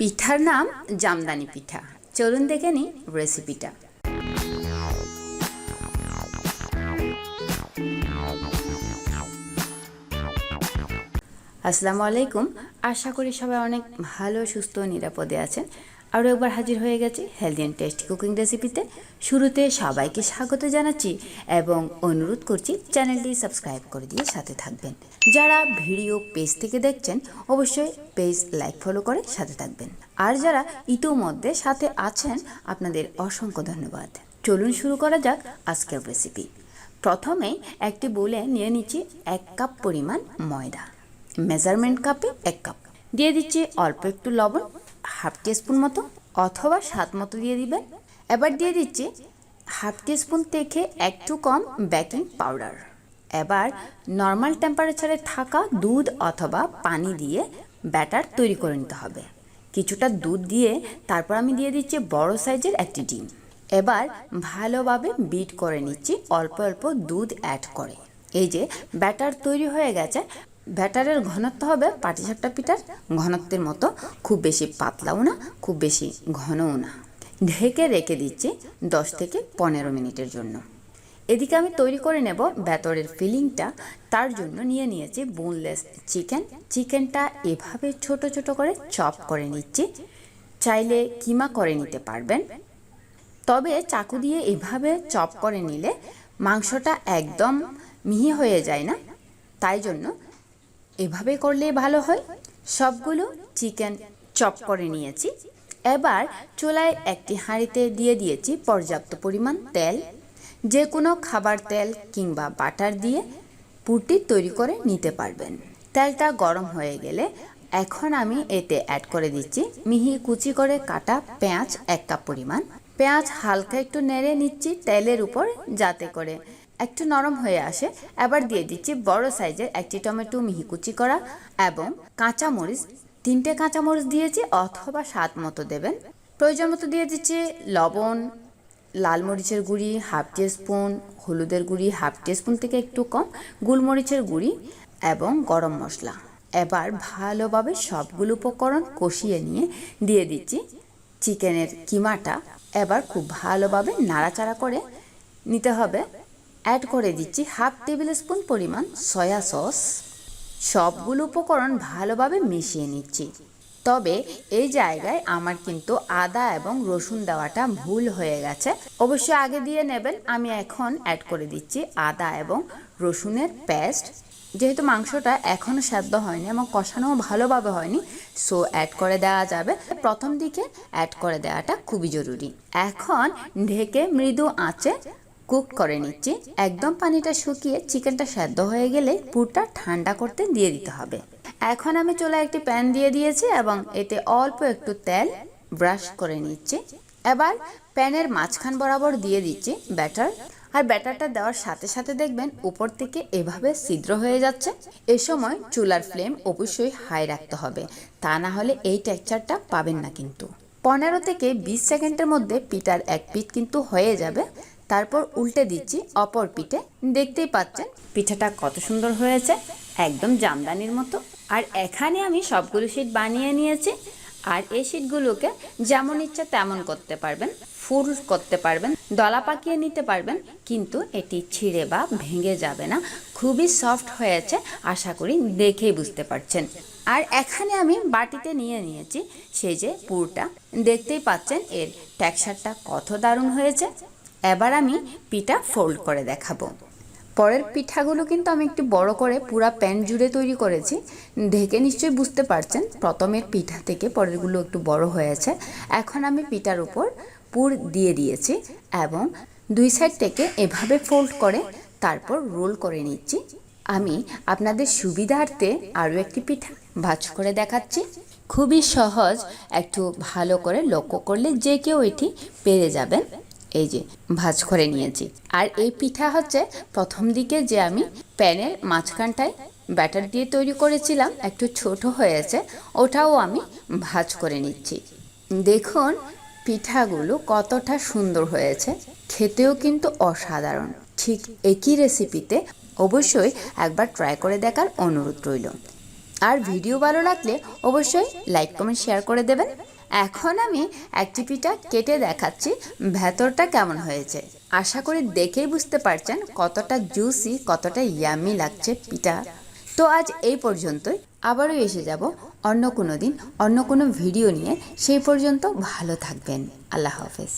পিঠার নাম জামদানি পিঠা। চলুন দেখে নিই রেসিপিটা আসসালামু আলাইকুম। আশা করি সবাই অনেক ভালো, সুস্থ, নিরাপদে আছেন। আরও একবার হাজির হয়ে গেছি হেলদি অ্যান্ড টেস্টি কুকিং রেসিপিতে শুরুতে সবাইকে স্বাগত জানাচ্ছি এবং অনুরোধ করছি চ্যানেলটি সাবস্ক্রাইব করে দিয়ে সাথে থাকবেন। যারা ভিডিও পেজ থেকে দেখছেন, অবশ্যই পেজ লাইক, ফলো করে সাথে থাকবেন। আর যারা ইতোমধ্যে সাথে আছেন, আপনাদের অসংখ্য ধন্যবাদ। চলুন শুরু করা যাক আজকের রেসিপি প্রথমেই একটি বলে নিয়ে নিচ্ছি এক কাপ পরিমাণ ময়দা। মেজারমেন্ট কাপে এক কাপ দিয়ে দিচ্ছি অল্প একটু লবণ। হাফ টিস্পুন মতো অথবা স্বাদ মতো দিয়ে দিবেন। এবার দিয়ে দিচ্ছি হাফ টিস্পুন থেকে একটু কম বেকিং পাউডার। এবার নর্মাল টেম্পারেচারে থাকা দুধ অথবা পানি দিয়ে ব্যাটার তৈরি করে নিতে হবে। কিছুটা দুধ দিয়ে তারপর আমি দিয়ে দিচ্ছি বড় সাইজের একটি ডিম। এবার ভালোভাবে বিট করে নিচ্ছি, অল্প অল্প দুধ অ্যাড করে। এই যে ব্যাটার তৈরি হয়ে গেছে ব্যাটারের ঘনত্ব হবে পাটিসাপটা পিঠার ঘনত্বের মতো। খুব বেশি পাতলাও না, খুব বেশি ঘনও না। ঢেকে রেখে দিচ্ছি দশ থেকে পনেরো মিনিটের জন্য। এদিকে আমি তৈরি করে নেব ব্যাতরের ফিলিংটা। তার জন্য নিয়ে নিয়েছি বোনলেস চিকেন। চিকেনটা এভাবে ছোট ছোট করে চপ করে নিচ্ছি। চাইলে কিমা করে নিতে পারবেন। তবে চাকু দিয়ে এভাবে চপ করে নিলে মাংসটা একদম মিহি হয়ে যায় না। তাই জন্য এভাবে করলে ভালো হয়? সবগুলো চিকেন চপ করে নিয়েছি। এবার চুলায় একটি হাঁড়িতে দিয়ে দিয়েছি পর্যাপ্ত পরিমাণ তেল। যে কোনো খাবার তেল কিংবা বাটার দিয়ে পুরটি তৈরি করে নিতে পারবেন। তেলটা গরম হয়ে গেলে এখন আমি এতে অ্যাড করে দিচ্ছি মিহি কুচি করে কাটা পেঁয়াজ এক কাপ পরিমাণ। পেঁয়াজ হালকা একটু নেড়ে নিচ্ছি তেলের উপর যাতে করে একটু নরম হয়ে আসে। এবার দিয়ে দিচ্ছি বড় সাইজের একটি টমেটো মিহি কুচি করা এবং কাঁচা মরিচ। তিনটে কাঁচা মরিচ দিয়েছি অথবা স্বাদ মতো দেবেন। প্রয়োজন মতো দিয়ে দিচ্ছি লবণ, লাল মরিচের গুঁড়ি, হাফ স্পুন হলুদের গুঁড়ি, হাফ স্পুন থেকে একটু কম, গোলমরিচের গুঁড়ি এবং গরম মশলা। এবার ভালোভাবে সবগুলো উপকরণ কষিয়ে নিয়ে দিয়ে দিচ্ছি চিকেনের কিমাটা। এবার খুব ভালোভাবে নাড়াচাড়া করে নিতে হবে। অ্যাড করে দিচ্ছি হাফ টেবিল স্পুন পরিমাণ সয়া সস সবগুলো উপকরণ ভালোভাবে মিশিয়ে নিচ্ছি। তবে এই জায়গায় আমার কিন্তু আদা এবং রসুন দেওয়াটা ভুল হয়ে গেছে। অবশ্যই আগে দিয়ে নেবেন। আমি এখন অ্যাড করে দিচ্ছি আদা এবং রসুনের পেস্ট যেহেতু মাংসটা এখনও সেদ্ধ হয়নি এবং কষানোও ভালোভাবে হয়নি সো অ্যাড করে দেওয়া যাবে। প্রথম দিকে অ্যাড করে দেওয়াটা খুবই জরুরি। এখন ঢেকে মৃদু আঁচে কুক করে নিচ্ছি। একদম পানিটা শুকিয়ে চিকেনটা সেদ্ধ হয়ে গেলে পুরটা ঠান্ডা করতে দিয়ে দিতে হবে। এখন আমি চলে একটি প্যান দিয়ে দিয়েছি এবং এতে অল্প একটু তেল ব্রাশ করে নিচ্ছি। এবার প্যানের মাঝখান বরাবর দিয়ে দিচ্ছি ব্যাটার। আর ব্যাটারটা দেওয়ার সাথে সাথে দেখবেন উপর থেকে এভাবে ছিদ্র হয়ে যাচ্ছে। এ সময় চুলার ফ্লেম অবশ্যই হাই রাখতে হবে। তা না হলে এই টেক্সচারটা পাবেন না কিন্তু। পনেরো থেকে বিশ সেকেন্ডের মধ্যে পিঠার এক পিঠ কিন্তু হয়ে যাবে। তারপর উল্টে দিচ্ছি অপর পিঠে। দেখতেই পাচ্ছেন, পিঠাটা কত সুন্দর হয়েছে, একদম জামদানির মতো। আর এখানে আমি সবগুলো শিট বানিয়ে নিয়েছি, আর এই শিটগুলোকে যেমন ইচ্ছা তেমন করতে পারবেন, ফুল করতে পারবেন, দলা পাকিয়ে নিতে পারবেন, কিন্তু এটি ছিঁড়ে বা ভেঙে যাবে না। খুবই সফট হয়েছে, আশা করি দেখেই বুঝতে পারছেন। আর এখানে আমি বাটিতে নিয়ে নিয়েছি, সেই যে পুরটা। দেখতেই পাচ্ছেন, এর টেক্সচারটা কত দারুণ হয়েছে। এবার আমি পিঠা ফোল্ড করে দেখাবো। পরের পিঠাগুলো কিন্তু আমি একটু বড় করে পুরা প্যান জুড়ে তৈরি করেছি। ঢেকে নিশ্চয়ই বুঝতে পারছেন, প্রথমের পিঠা থেকে পরেরগুলো একটু বড় হয়েছে। এখন আমি পিঠার উপর পুর দিয়ে দিয়েছি এবং দুই সাইড থেকে এভাবে ফোল্ড করে তারপর রোল করে নিচ্ছি। আমি আপনাদের সুবিধার্থে আরও একটি পিঠা ভাজ করে দেখাচ্ছি। খুবই সহজ, একটু ভালো করে লক্ষ্য করলে যে কেউ এটি পেরে যাবেন। এই যে, ভাজ করে নিয়েছি। আর এই পিঠা হচ্ছে প্রথম দিকে যে আমি প্যানের মাঝখানটায় ব্যাটার দিয়ে তৈরি করেছিলাম, একটু ছোট হয়েছে, ওটাও আমি ভাজ করে নিচ্ছি। দেখুন, পিঠাগুলো কতটা সুন্দর হয়েছে, খেতেও কিন্তু অসাধারণ। ঠিক একই রেসিপিতে অবশ্যই একবার ট্রাই করে দেখার অনুরোধ রইল। আর ভিডিও ভালো লাগলে অবশ্যই লাইক, কমেন্ট, শেয়ার করে দেবেন। এখন আমি একটি পিঠা কেটে দেখাচ্ছি, ভেতরটা কেমন হয়েছে। আশা করি দেখেই বুঝতে পারছেন কতটা জুসি কতটা ইয়ামি লাগছে পিঠা। তো আজ এই পর্যন্তই। আবারও এসে যাব অন্য কোনো দিন, অন্য কোনো ভিডিও নিয়ে। সেই পর্যন্ত ভালো থাকবেন। আল্লাহ হাফেজ।